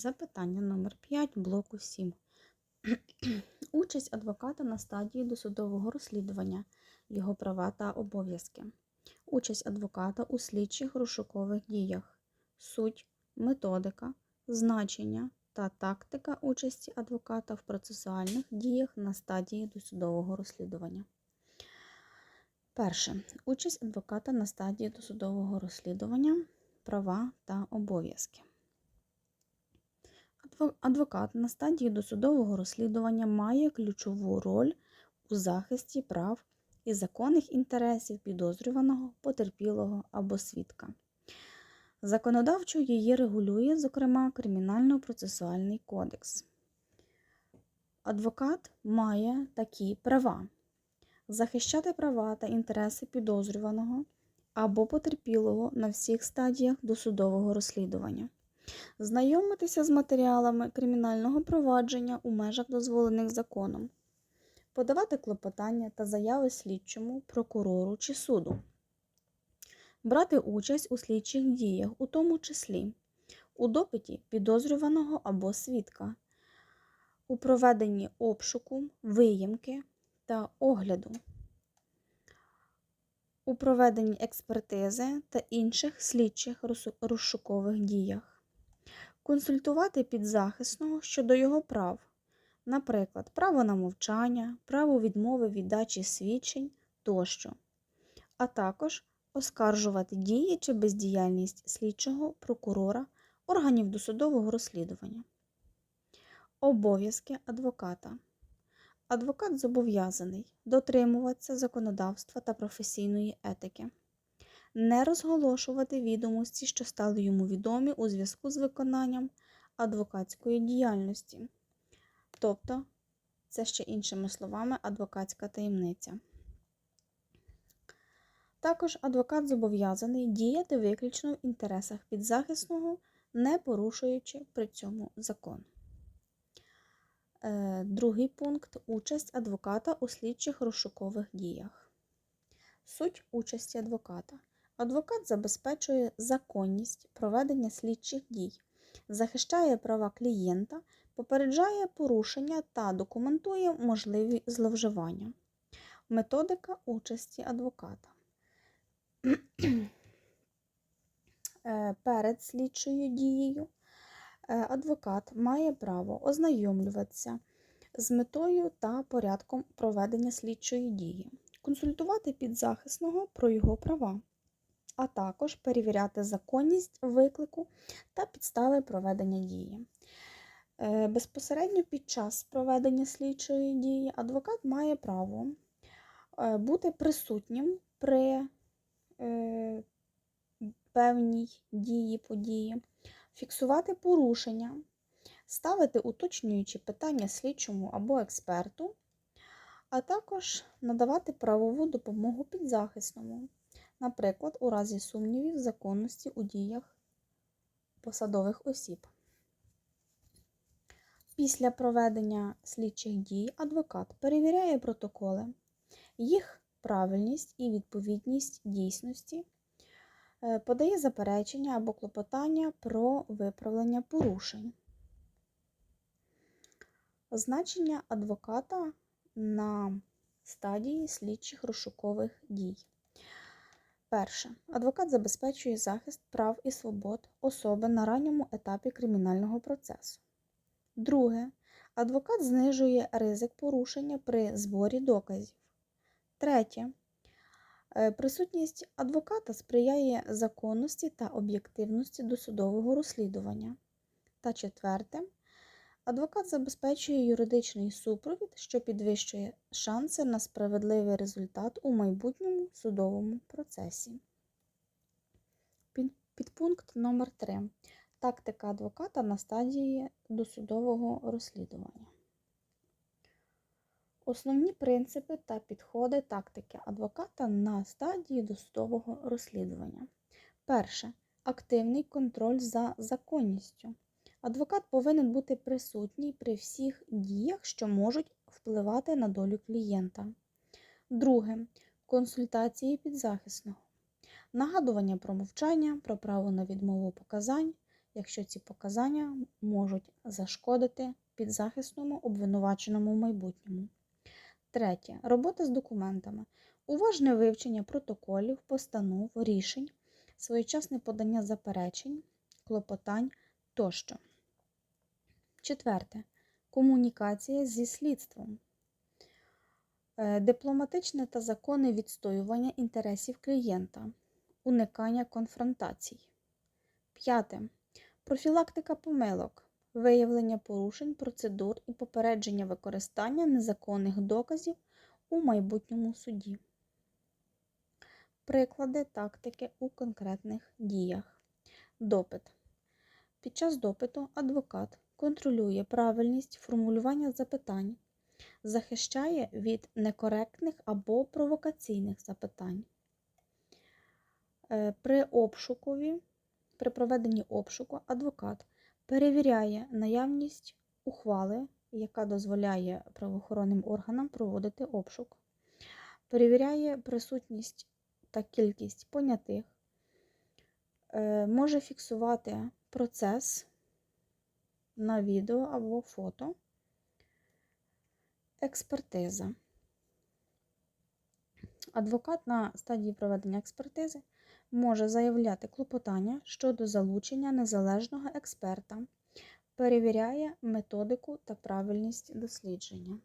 Запитання номер 5 блоку 7. Участь адвоката на стадії досудового розслідування, його права та обов'язки. Участь адвоката у слідчих розшукових діях. Суть, методика, значення та тактика участі адвоката в процесуальних діях на стадії досудового розслідування. Перше. Участь адвоката на стадії досудового розслідування, права та обов'язки. Адво- Адвокат на стадії досудового розслідування має ключову роль у захисті прав і законних інтересів підозрюваного, потерпілого або свідка. Законодавчо її регулює, зокрема, Кримінально-процесуальний кодекс. Адвокат має такі права: захищати права та інтереси підозрюваного або потерпілого на всіх стадіях досудового розслідування знайомитися з матеріалами кримінального провадження у межах дозволених законом, подавати клопотання та заяви слідчому, прокурору чи суду, брати участь у слідчих діях, у тому числі у допиті підозрюваного або свідка, у проведенні обшуку, виїмки та огляду. У проведенні експертизи та інших слідчих розшукових діях консультувати підзахисного щодо його прав, наприклад, право на мовчання, право відмови від дачі свідчень тощо, а також оскаржувати дії чи бездіяльність слідчого, прокурора, органів досудового розслідування. Обов'язки адвоката. Адвокат зобов'язаний дотримуватися законодавства та професійної етики не розголошувати відомості, що стали йому відомі у зв'язку з виконанням адвокатської діяльності. Тобто, це ще іншими словами адвокатська таємниця. Також адвокат зобов'язаний діяти виключно в інтересах підзахисного, не порушуючи при цьому закон. Е, Другий пункт участь адвоката у слідчих розшукових діях. Суть участі адвоката. Адвокат забезпечує законність проведення слідчих дій, захищає права клієнта, попереджає порушення та документує можливі зловживання. Методика участі адвоката. Е, Перед слідчою дією е, адвокат має право ознайомлюватися з метою та порядком проведення слідчої дії, консультувати підзахисного про його права а також перевіряти законність виклику та підстави проведення дії. Е, Безпосередньо під час проведення слідчої дії адвокат має право е, бути присутнім при е, певній дії події, фіксувати порушення, ставити уточнюючі питання слідчому або експерту, а також надавати правову допомогу підзахисному наприклад, у разі сумнівів законності у діях посадових осіб. Після проведення слідчих дій адвокат перевіряє протоколи, їх правильність і відповідність дійсності, е, подає заперечення або клопотання про виправлення порушень. Значення адвоката на стадії слідчих розшукових дій. Перше. Адвокат забезпечує захист прав і свобод особи на ранньому етапі кримінального процесу. Друге. Адвокат знижує ризик порушення при зборі доказів. Третє. Е, Присутність адвоката сприяє законності та об'єктивності досудового розслідування. Та четверте. Адвокат забезпечує юридичний супровід, що підвищує шанси на справедливий результат у майбутньому судовому процесі. Підпункт номер 3 Тактика адвоката на стадії досудового розслідування. Основні принципи та підходи тактики адвоката на стадії досудового розслідування. Перше. Активний контроль за законністю. Адвокат повинен бути присутній при всіх діях, що можуть впливати на долю клієнта. Друге. Консультації підзахисного. Нагадування про мовчання, про право на відмову показань, якщо ці показання можуть зашкодити підзахисному обвинуваченому в майбутньому. Третє. Робота з документами. Уважне вивчення протоколів, постанов, рішень, своєчасне подання заперечень, клопотань тощо. Четверте. Комунікація зі слідством. Е, Дипломатичне та законне відстоювання інтересів клієнта, уникання конфронтацій. П'яте. Профілактика помилок, виявлення порушень процедур і попередження використання незаконних доказів у майбутньому суді. Приклади тактики у конкретних діях. Допит. Під час допиту адвокат контролює правильність формулювання запитань, захищає від некоректних або провокаційних запитань. Е, При обшукові, при проведенні обшуку адвокат перевіряє наявність ухвали, яка дозволяє правоохоронним органам проводити обшук, перевіряє присутність та кількість понятих, е, може фіксувати процес на відео або фото, експертиза. Адвокат на стадії проведення експертизи може заявляти клопотання щодо залучення незалежного експерта, перевіряє методику та правильність дослідження.